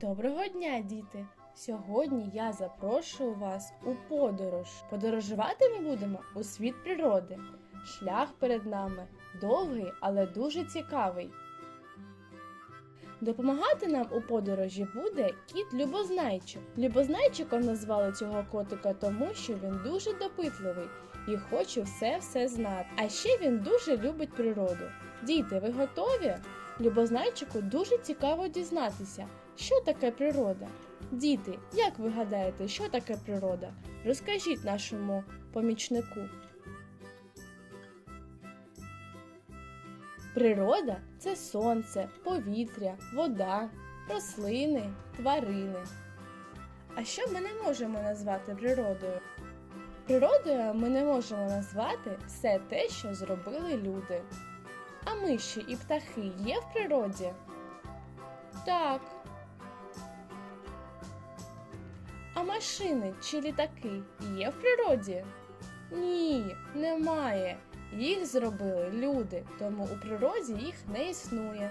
Доброго дня, діти! Сьогодні я запрошую вас у подорож. Подорожувати ми будемо у світ природи. Шлях перед нами довгий, але дуже цікавий. Допомагати нам у подорожі буде кіт Любознайчик. Любознайчиком назвали цього котика тому, що він дуже допитливий і хоче все-все знати. А ще він дуже любить природу. Діти, ви готові? Любознайчику дуже цікаво дізнатися, що таке природа. Діти, як ви гадаєте, що таке природа? Розкажіть нашому помічнику. Природа це сонце, повітря, вода, рослини, тварини. А що ми не можемо назвати природою? Природою ми не можемо назвати все те, що зробили люди. А миші і птахи є в природі? Так. Машини чи літаки є в природі? Ні, немає. Їх зробили люди, тому у природі їх не існує.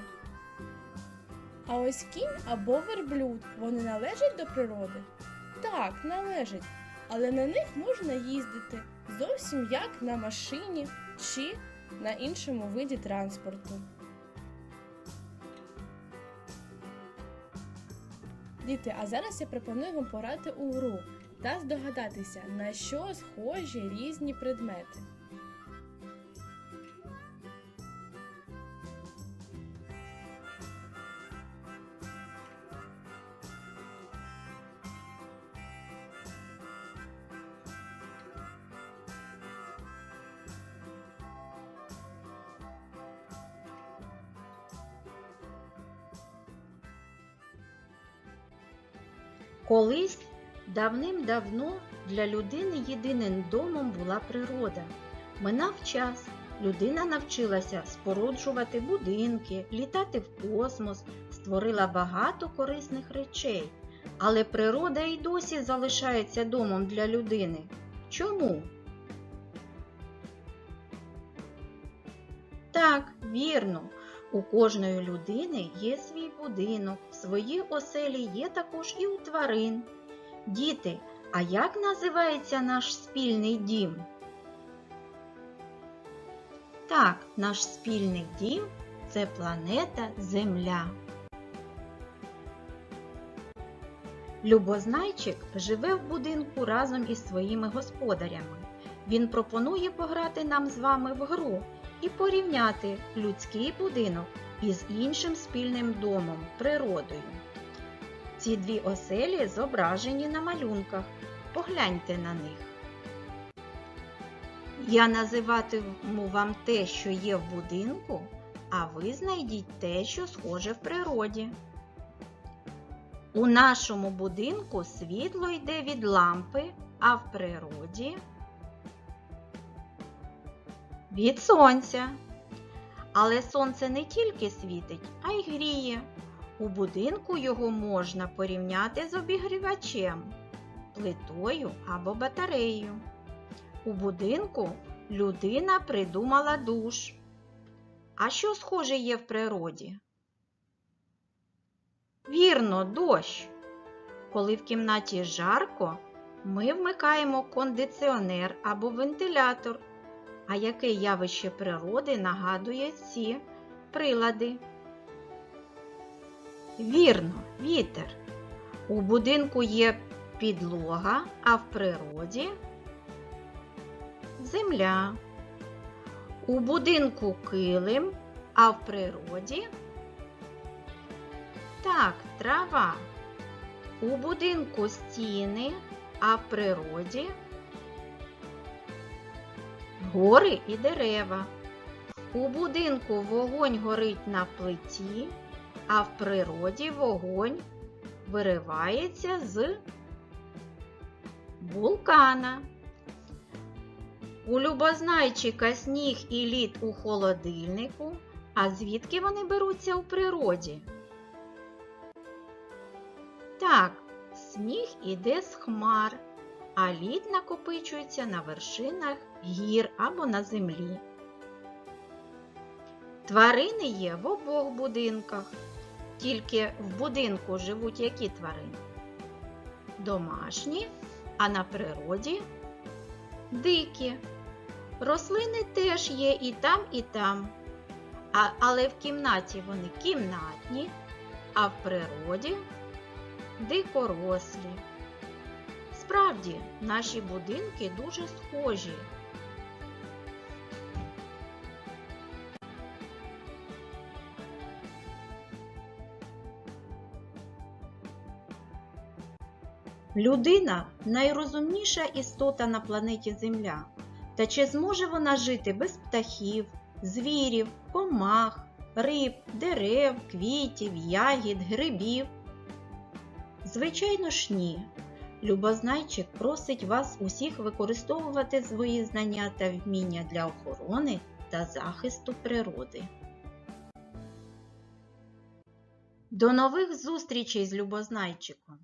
А ось кінь або верблюд вони належать до природи? Так, належать, але на них можна їздити зовсім як на машині чи на іншому виді транспорту. Діти, а зараз я пропоную вам порати у гру та здогадатися, на що схожі різні предмети. Колись давним-давно для людини єдиним домом була природа. Минав час, людина навчилася споруджувати будинки, літати в космос, створила багато корисних речей. Але природа і досі залишається домом для людини. Чому? Так, вірно. У кожної людини є свій будинок, свої оселі є також і у тварин. Діти, а як називається наш спільний дім? Так, наш спільний дім це планета Земля. Любознайчик живе в будинку разом із своїми господарями. Він пропонує пограти нам з вами в гру і порівняти людський будинок із іншим спільним домом природою. Ці дві оселі зображені на малюнках. Погляньте на них. Я називатиму вам те, що є в будинку, а ви знайдіть те, що схоже в природі. У нашому будинку світло йде від лампи, а в природі від сонця. Але сонце не тільки світить, а й гріє. У будинку його можна порівняти з обігрівачем, плитою або батареєю. У будинку людина придумала душ. А що схоже є в природі? Вірно, дощ. Коли в кімнаті жарко, ми вмикаємо кондиціонер або вентилятор. А яке явище природи нагадує ці прилади? Вірно, вітер. У будинку є підлога, а в природі земля. У будинку килим, а в природі так, трава. У будинку стіни, а в природі гори і дерева. У будинку вогонь горить на плиті, а в природі вогонь виривається з вулкана. У любознайчика сніг і лід у холодильнику, а звідки вони беруться у природі? Так, сніг іде з хмар, а лід накопичується на вершинах гір або на землі. Тварини є в обох будинках. Тільки в будинку живуть які тварини? Домашні, а на природі дикі. Рослини теж є і там, і там. А, але в кімнаті вони кімнатні, а в природі дикорослі. Справді, наші будинки дуже схожі. Людина найрозумніша істота на планеті Земля. Та чи зможе вона жити без птахів, звірів, комах, риб, дерев, квітів, ягід, грибів? Звичайно ж ні. Любознайчик просить вас усіх використовувати свої знання та вміння для охорони та захисту природи. До нових зустрічей з Любознайчиком!